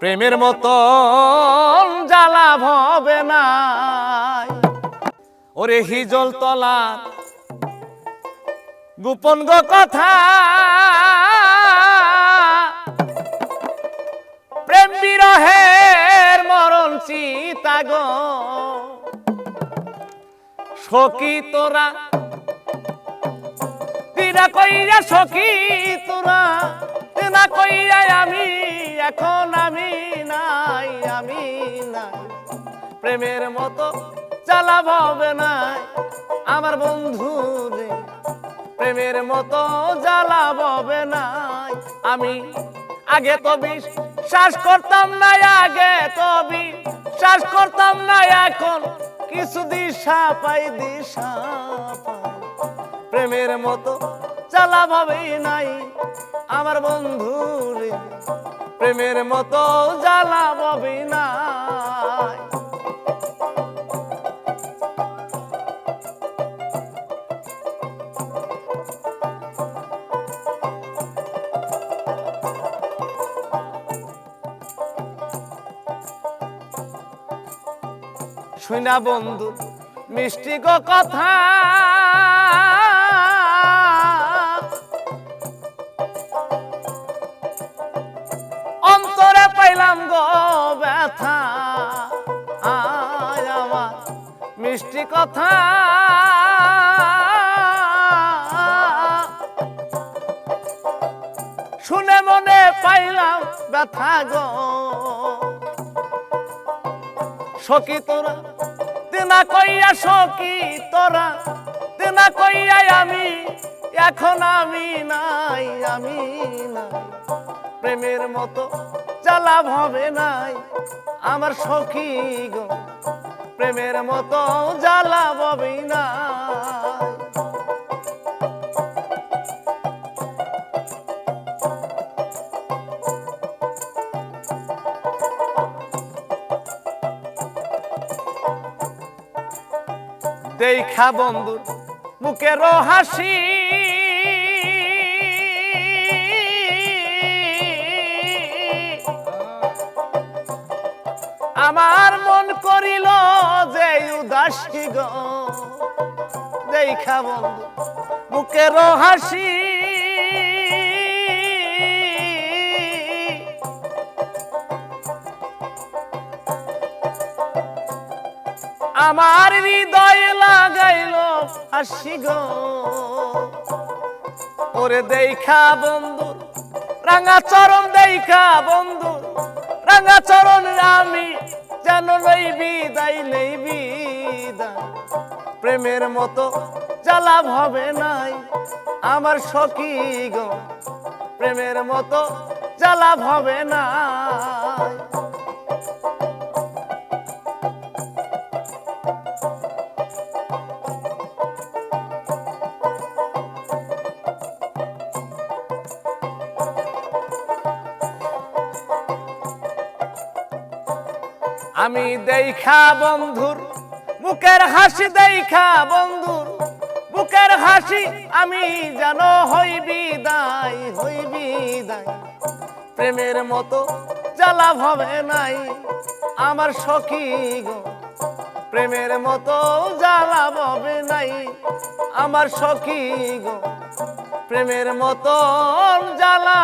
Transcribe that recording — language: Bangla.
প্রেমের মতো জ্বালা ভবে না ওরে হিজল তলার গোপন গো কথা। প্রেম বিরহের মরণ চিতা গো। সখী তোরা তিনা কইরা সখী তোরা তিনা কইরা আমি এখন মতো চালা ভাবে নাই। আমার বন্ধু রে, প্রেমের মতো জ্বালা ববে নাই। আমি আগে তো বিশ্বাস করতাম না, আগে তো বিশ্বাস করতাম না, এখন কিছু দিশা পাই, দিশা প্রেমের মতো চালা ভাবেই নাই। আমার বন্ধু রে, প্রেমের মতো জ্বালা ভাবেই নাই। শুনা বন্ধু, মিষ্টি গো কথা। অন্তরে পাইলাম গো ব্যথা। আমার মিষ্টি কথা। শুনে মনে পাইলাম ব্যথা গো। সখী তোরা তেনা কইয়া সখী তোরা তেনা কইয়া আমি, এখন আমি নাই আমি নাই। প্রেমের মতো জ্বালা ভবে নাই আমার সখী গো। প্রেমের মতো জ্বালা ভবে নাই। দেখা বন্ধু মুখের হাসি। আমার মন করিল যে উদাসী গ। বন্ধু মুখের হাসি। আমার হৃদয় লাগাইল হাসি গো। ওরে দেখা বন্ধু, রাঙা চরণ দেখা বন্ধু, রাঙা চরণ আমি যেন লই বিদায় লই বিদায়। প্রেমের মতো জ্বালা হবে নাই আমার সখী গো। প্রেমের মতো জ্বালা হবে নাই আমি দেখা বন্ধুর, বুকের হাসি দেখা বন্ধুর। বুকের হাসি আমি যেন হই বিদায় হই বিদায়। প্রেমের মতো জ্বালা ভবে নাই আমার সখী গো। প্রেমের মতো জ্বালা ভবে নাই আমার সখী গো। প্রেমের মতো জ্বালা